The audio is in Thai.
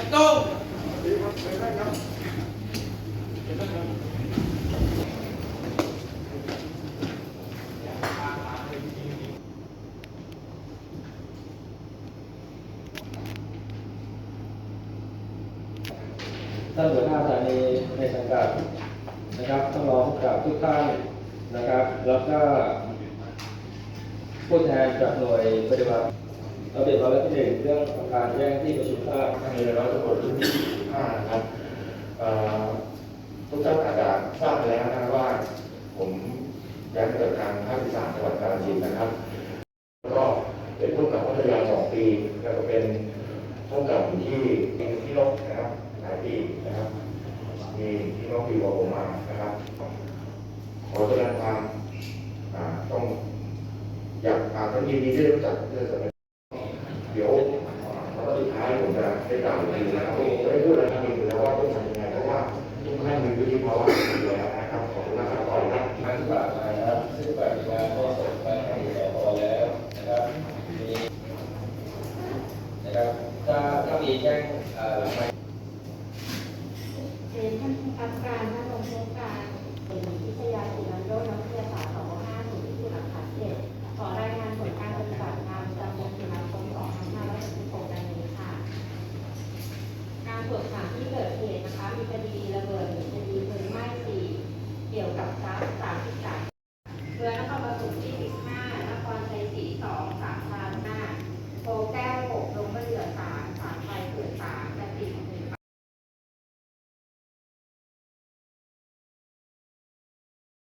ท่านหัวหน้าสถานีในสังกัดนะครับต้องรองผู้กำกับทุกท่านนะครับ แล้วก็ผู้แทนจากหน่วยปฏิบัติ ระเบียบวาระที่หนึ่งเรื่องของการแจ้งที่ประชุมทราบท่านในร้อยตำรวจรุ่นที่15นะครับทุกท่านอาจจะทราบไปแล้วนะว่า ผมย้ายมาจากางภาคที่สามจังหวัดกาฬสินธุ์นะครับแล้วก็เป็นผู้กำกับพัทยาสองปีแล้วก็เป็นผู้กำกับอยู่ที่ที่ลบนะครับหลายปีนะครับมีที่นอกปีกว่าผมมานะครับขอแสดงความต้องอยากอ่าต้องยินดีที่ได้รู้จักเรื่องสมัย เดี๋ยวแล้วก็สุดท้ายผมจะได้ กล่าวอีกทีนะครับผมไม่พูดอะไรจริงแล้วว่าต้องทำยังไงเพราะว่าทุกท่านมีวิธีภาวะอยู่แล้วนะครับขอบคุณนะครับต่อครับท่านฝากมานะครับซึ่งปฏิบัติงานก็ส่งไปให้สพแล้วนะครับมีนะครับถ้าถ้ามีแจ้งเอ่อหลังไมค์ เรียนท่านผู้การการท่านรองผู้การเป็นวิทยาศิลป์โรจน์นักวิทยาศาสตร์250ที่หลักฐานเจ็ดขอรายงานผลการปฏิบัติงานประจำเดือนตุลาคม2566ดังนี้ค่ะ การตรวจ สถานที่เกิดเหตุนะคะ มีคดีระเบิดหนึ่งคดีเพลิงไหม้สี่เกี่ยวกับทรัพย์